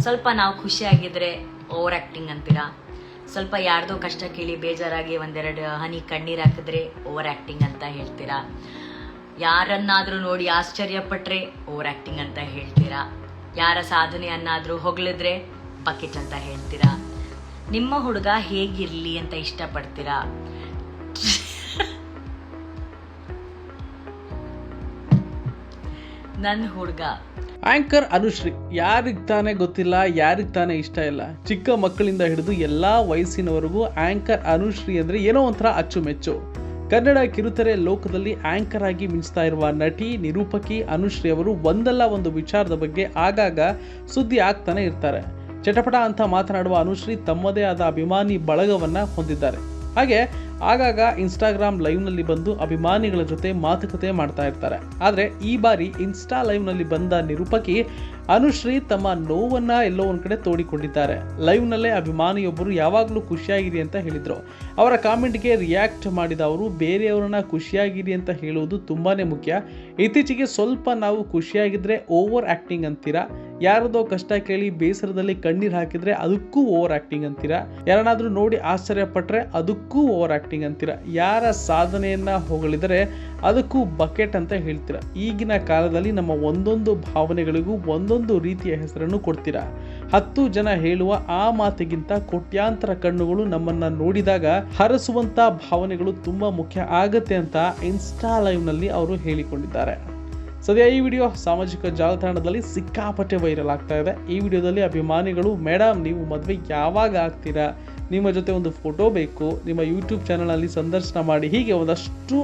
ಸ್ವಲ್ಪ ನಾವು ಖುಷಿಯಾಗಿದ್ರೆ over acting ಅಂತೀರಾ? ಸ್ವಲ್ಪ ಯಾರ್ದೋ ಕಷ್ಟ ಕೇಳಿ ಬೇಜಾರಾಗಿ ಒಂದೆರಡು ಹನಿ ಕಣ್ಣೀರು ಹಾಕಿದ್ರೆ ಓವರ್ ಆ್ಯಕ್ಟಿಂಗ್ ಅಂತ ಹೇಳ್ತೀರಾ? ಯಾರನ್ನಾದರೂ ನೋಡಿ ಆಶ್ಚರ್ಯಪಟ್ಟರೆ ಓವರ್ ಆ್ಯಕ್ಟಿಂಗ್ ಅಂತ ಹೇಳ್ತೀರಾ? ಯಾರ ಸಾಧನೆಯನ್ನಾದರೂ ಹೊಗಳಿದ್ರೆ ಬಕೆಟ್ ಅಂತ ಹೇಳ್ತೀರಾ? ನಿಮ್ಮ ಹುಡುಗ ಹೇಗಿರಲಿ ಅಂತ ಇಷ್ಟಪಡ್ತೀರಾ? ನನ್ನ ಹುಡುಗ. ಆಂಕರ್ ಅನುಶ್ರೀ ಯಾರಿಗೆ ತಾನೇ ಗೊತ್ತಿಲ್ಲ, ಯಾರಿಗೆ ತಾನೇ ಇಷ್ಟ ಇಲ್ಲ, ಚಿಕ್ಕ ಮಕ್ಕಳಿಂದ ಹಿಡಿದು ಎಲ್ಲ ವಯಸ್ಸಿನವರೆಗೂ ಆಂಕರ್ ಅನುಶ್ರೀ ಅಂದರೆ ಏನೋ ಒಂಥರ ಅಚ್ಚುಮೆಚ್ಚು. ಕನ್ನಡ ಕಿರುತೆರೆ ಲೋಕದಲ್ಲಿ ಆಂಕರ್ ಆಗಿ ಮಿಂಚ್ತಾ ಇರುವ ನಟಿ, ನಿರೂಪಕಿ ಅನುಶ್ರೀ ಅವರು ಒಂದಲ್ಲ ಒಂದು ವಿಚಾರದ ಬಗ್ಗೆ ಆಗಾಗ ಸುದ್ದಿ ಆಗ್ತಾನೆ ಇರ್ತಾರೆ. ಚಟಪಟ ಅಂತ ಮಾತನಾಡುವ ಅನುಶ್ರೀ ತಮ್ಮದೇ ಆದ ಅಭಿಮಾನಿ ಬಳಗವನ್ನ ಹೊಂದಿದ್ದಾರೆ. ಹಾಗೆ ಆಗಾಗ ಇನ್ಸ್ಟಾಗ್ರಾಮ್ ಲೈವ್ನಲ್ಲಿ ಬಂದು ಅಭಿಮಾನಿಗಳ ಜೊತೆ ಮಾತುಕತೆ ಮಾಡ್ತಾ ಇರ್ತಾರೆ. ಆದರೆ ಈ ಬಾರಿ ಇನ್ಸ್ಟಾ ಲೈವ್ನಲ್ಲಿ ಬಂದ ನಿರೂಪಕಿ ಅನುಶ್ರೀ ತಮ್ಮ ನೋವನ್ನ ಎಲ್ಲೋ ಒಂದು ಕಡೆ ತೋಡಿಕೊಂಡಿದ್ದಾರೆ. ಲೈವ್ನಲ್ಲೇ ಅಭಿಮಾನಿಯೊಬ್ಬರು ಯಾವಾಗಲೂ ಖುಷಿಯಾಗಿರಿ ಅಂತ ಹೇಳಿದರು. ಅವರ ಕಾಮೆಂಟ್ಗೆ ರಿಯಾಕ್ಟ್ ಮಾಡಿದ ಅವರು, ಬೇರೆಯವರನ್ನ ಖುಷಿಯಾಗಿರಿ ಅಂತ ಹೇಳುವುದು ತುಂಬಾನೇ ಮುಖ್ಯ. ಇತ್ತೀಚೆಗೆ ಸ್ವಲ್ಪ ನಾವು ಖುಷಿಯಾಗಿದ್ರೆ ಓವರ್ ಆ್ಯಕ್ಟಿಂಗ್ ಅಂತೀರಾ? ಯಾರದೋ ಕಷ್ಟ ಕೇಳಿ ಬೇಸರದಲ್ಲಿ ಕಣ್ಣೀರು ಹಾಕಿದ್ರೆ ಅದಕ್ಕೂ ಓವರ್ ಆಕ್ಟಿಂಗ್ ಅಂತೀರಾ? ಯಾರನ್ನಾದ್ರೂ ನೋಡಿ ಆಶ್ಚರ್ಯ ಪಟ್ಟರೆ ಅದಕ್ಕೂ ಓವರ್ ಆಕ್ಟಿಂಗ್ ಅಂತೀರಾ? ಯಾರ ಸಾಧನೆಯನ್ನ ಹೊಗಳಿದರೆ ಅದಕ್ಕೂ ಬಕೆಟ್ ಅಂತ ಹೇಳ್ತೀರಾ? ಈಗಿನ ಕಾಲದಲ್ಲಿ ನಮ್ಮ ಒಂದೊಂದು ಭಾವನೆಗಳಿಗೂ ಒಂದೊಂದು ರೀತಿಯ ಹೆಸರನ್ನು ಕೊಡ್ತೀರಾ? ಹತ್ತು ಜನ ಹೇಳುವ ಆ ಮಾತಿಗಿಂತ ಕೋಟ್ಯಾಂತರ ಕಣ್ಣುಗಳು ನಮ್ಮನ್ನ ನೋಡಿದಾಗ ಹರಸುವಂತ ಭಾವನೆಗಳು ತುಂಬಾ ಮುಖ್ಯ ಆಗತ್ತೆ ಅಂತ ಇನ್ಸ್ಟಾ ಲೈವ್ನಲ್ಲಿ ಅವರು ಹೇಳಿಕೊಂಡಿದ್ದಾರೆ. ಸದ್ಯ ಈ ವಿಡಿಯೋ ಸಾಮಾಜಿಕ ಜಾಲತಾಣದಲ್ಲಿ ಸಿಕ್ಕಾಪಟ್ಟೆ ವೈರಲ್ ಆಗ್ತಾ ಇದೆ. ಈ ವಿಡಿಯೋದಲ್ಲಿ ಅಭಿಮಾನಿಗಳು ಮೇಡಮ್ ನೀವು ಮದುವೆ ಯಾವಾಗ ಆಗ್ತೀರಾ? ನಿಮ್ಮ ಜೊತೆ ಒಂದು ಫೋಟೋ ಬೇಕು. ನಿಮ್ಮ ಯೂಟ್ಯೂಬ್ ಚಾನಲಲ್ಲಿ ಸಂದರ್ಶನ ಮಾಡಿ. ಹೀಗೆ ಒಂದಷ್ಟು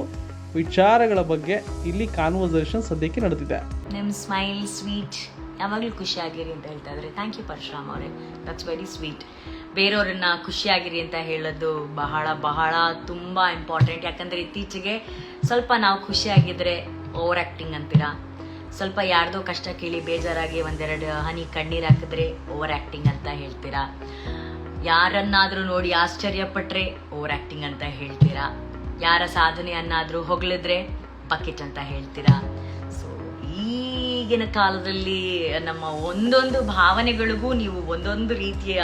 ವಿಚಾರಗಳ ಬಗ್ಗೆ ಇಲ್ಲಿ ಕಾನ್ವರ್ಸೇಷನ್ ಸದ್ಯಕ್ಕೆ ನಡೆದಿದೆ. ನಿಮ್ಮ ಸ್ಮೈಲ್ ಸ್ವೀಟ್, ಯಾವಾಗಲೂ ಖುಷಿಯಾಗಿರಿ ಅಂತ ಹೇಳ್ತಾ ಇದ್ರೆ ಥ್ಯಾಂಕ್ ಯು ಪರಶುರಾಮ್ ಅವರೇ. ದಟ್ಸ್ ವೆರಿ ಸ್ವೀಟ್ ಬೇರೆಯವ್ರನ್ನ ಖುಷಿಯಾಗಿರಿ ಅಂತ ಹೇಳೋದು ಬಹಳ ಬಹಳ ತುಂಬ ಇಂಪಾರ್ಟೆಂಟ್ ಯಾಕಂದರೆ ಇತ್ತೀಚೆಗೆ ಸ್ವಲ್ಪ ನಾವು ಖುಷಿಯಾಗಿದ್ರೆ ಓವರ್ ಆ್ಯಕ್ಟಿಂಗ್ ಅಂತೀರಾ? ಸ್ವಲ್ಪ ಯಾರ್ದೋ ಕಷ್ಟ ಕೇಳಿ ಬೇಜಾರಾಗಿ ಒಂದೆರಡು ಹನಿ ಕಣ್ಣೀರು ಹಾಕಿದ್ರೆ ಓವರ್ ಆ್ಯಕ್ಟಿಂಗ್ ಅಂತ ಹೇಳ್ತೀರಾ? ಯಾರನ್ನಾದರೂ ನೋಡಿ ಆಶ್ಚರ್ಯಪಟ್ಟರೆ ಓವರ್ ಆ್ಯಕ್ಟಿಂಗ್ ಅಂತ ಹೇಳ್ತೀರಾ? ಯಾರ ಸಾಧನೆಯನ್ನಾದರೂ ಹೊಗಳಿದ್ರೆ ಬಕೆಟ್ ಅಂತ ಹೇಳ್ತೀರಾ? ಸೊ ಈಗಿನ ಕಾಲದಲ್ಲಿ ನಮ್ಮ ಒಂದೊಂದು ಭಾವನೆಗಳಿಗೂ ನೀವು ಒಂದೊಂದು ರೀತಿಯ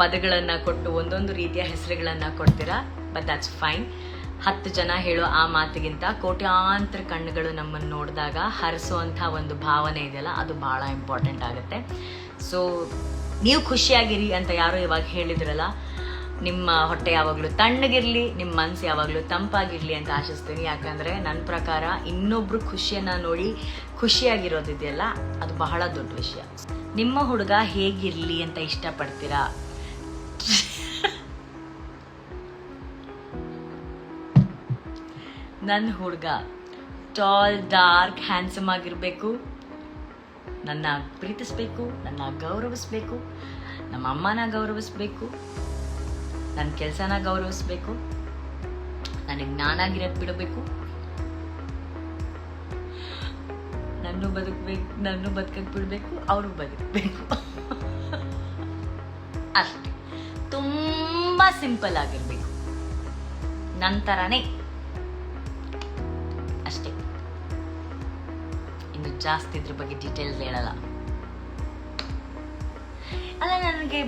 ಪದಗಳನ್ನು ಕೊಟ್ಟು ಒಂದೊಂದು ರೀತಿಯ ಹೆಸರುಗಳನ್ನು ಕೊಡ್ತೀರಾ? ಬಟ್ ದಟ್ಸ್ ಫೈನ್ ಹತ್ತು ಜನ ಹೇಳೋ ಆ ಮಾತಿಗಿಂತ ಕೋಟ್ಯಾಂತರ ಕಣ್ಣುಗಳು ನಮ್ಮನ್ನು ನೋಡಿದಾಗ ಹರಿಸುವಂಥ ಒಂದು ಭಾವನೆ ಇದೆಯಲ್ಲ, ಅದು ಭಾಳ ಇಂಪಾರ್ಟೆಂಟ್ ಆಗುತ್ತೆ. ಸೊ ನೀವು ಖುಷಿಯಾಗಿರಿ ಅಂತ ಯಾರೋ ಇವಾಗ ಹೇಳಿದ್ರಲ್ಲ, ನಿಮ್ಮ ಹೊಟ್ಟೆ ಯಾವಾಗಲೂ ತಣ್ಣಗಿರಲಿ, ನಿಮ್ಮ ಮನಸ್ಸು ಯಾವಾಗಲೂ ತಂಪಾಗಿರಲಿ ಅಂತ ಆಶಿಸ್ತೀನಿ. ಯಾಕಂದರೆ ನನ್ನ ಪ್ರಕಾರ ಇನ್ನೊಬ್ಬರು ಖುಷಿಯನ್ನು ನೋಡಿ ಖುಷಿಯಾಗಿರೋದಿದೆಯಲ್ಲ, ಅದು ಬಹಳ ದೊಡ್ಡ ವಿಷಯ. ನಿಮ್ಮ ಹುಡುಗ ಹೇಗಿರಲಿ ಅಂತ ಇಷ್ಟಪಡ್ತೀರಾ? ನನ್ನ ಹುಡುಗ. ಟಾಲ್ ಡಾರ್ಕ್ ಹ್ಯಾಂಡ್ಸಮ್ ಆಗಿರಬೇಕು. ನನ್ನ ಪ್ರೀತಿಸ್ಬೇಕು, ನನ್ನ ಗೌರವಿಸ್ಬೇಕು, ನಮ್ಮ ಅಮ್ಮನ ಗೌರವಿಸ್ಬೇಕು ನನ್ನ ಕೆಲಸನ ಗೌರವಿಸ್ಬೇಕು, ನನಗೆ ನಾನಾಗಿರಕ್ಕೆ ಬಿಡಬೇಕು. ನನ್ನ ಬದುಕಬೇಕು, ನನ್ನೂ ಬದುಕಕ್ಕೆ ಬಿಡಬೇಕು, ಅವರು ಬದುಕಬೇಕು. ಅಷ್ಟೇ. ತುಂಬ ಸಿಂಪಲ್ ಆಗಿರಬೇಕು. ನಂತರನೇ ಅಷ್ಟೇ ಇನ್ನು ಜಾಸ್ತಿ ಇದ್ರ ಬಗ್ಗೆ ಡೀಟೇಲ್ಸ್ ಹೇಳಲ್ಲ. ಅಲ್ಲ, ನನಗೆ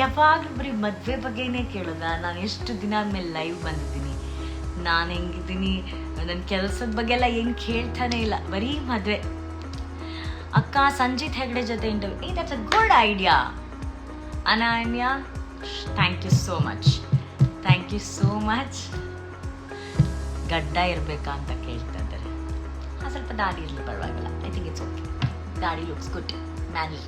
ಯಾವಾಗಲೂ ಬರೀ ಮದುವೆ ಬಗ್ಗೆನೇ ಕೇಳೋದ? ನಾನು ಎಷ್ಟು ದಿನ ಆದ್ಮೇಲೆ ಲೈವ್ ಬಂದಿದ್ದೀನಿ. ನಾನು ಹೆಂಗಿದ್ದೀನಿ? ನನ್ನ ಕೆಲಸದ ಬಗ್ಗೆ ಎಲ್ಲ ಹೆಂಗೆ ಕೇಳ್ತಾನೆ ಇಲ್ಲ. ಬರೀ ಮದುವೆ. ಅಕ್ಕ ಸಂಜಿತ್ ಹೆಗ್ಡೆ ಜೊತೆ interview that's a good idea Ananya thank you so much thank you so much ಗಡ್ಡ ಇರಬೇಕಾ ಅಂತ ಕೇಳ್ತಾ ಇದ್ದಾರೆ ಹಾಂ ಸ್ವಲ್ಪ ದಾಡಿ ಇರಲಿ ಪರವಾಗಿಲ್ಲ I think it's okay Dadi looks good Manny